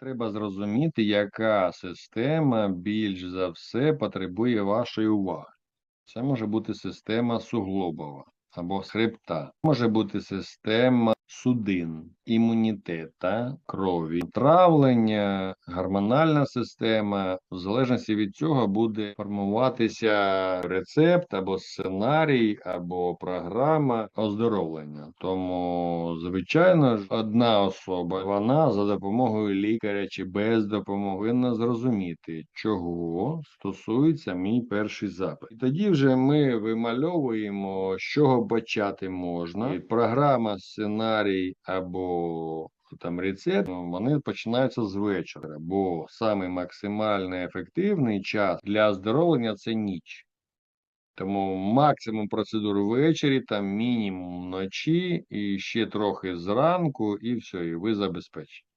Треба зрозуміти, яка система більш за все потребує вашої уваги. Це може бути система суглобова або хребта, може бути система судин, імунітета, крові, травлення, гормональна система. В залежності від цього буде формуватися рецепт або сценарій, або програма оздоровлення. Тому, звичайно ж, одна особа вона за допомогою лікаря чи без допомоги повинна зрозуміти, чого стосується мій перший запит. І тоді вже ми вимальовуємо, чого почати можна. І програма, сценарій або там рецепт, ну, вони починаються з вечора, бо саме максимально ефективний час для оздоровлення це ніч. Тому максимум процедур ввечері, там мінімум вночі і ще трохи зранку, і все, і ви забезпечені.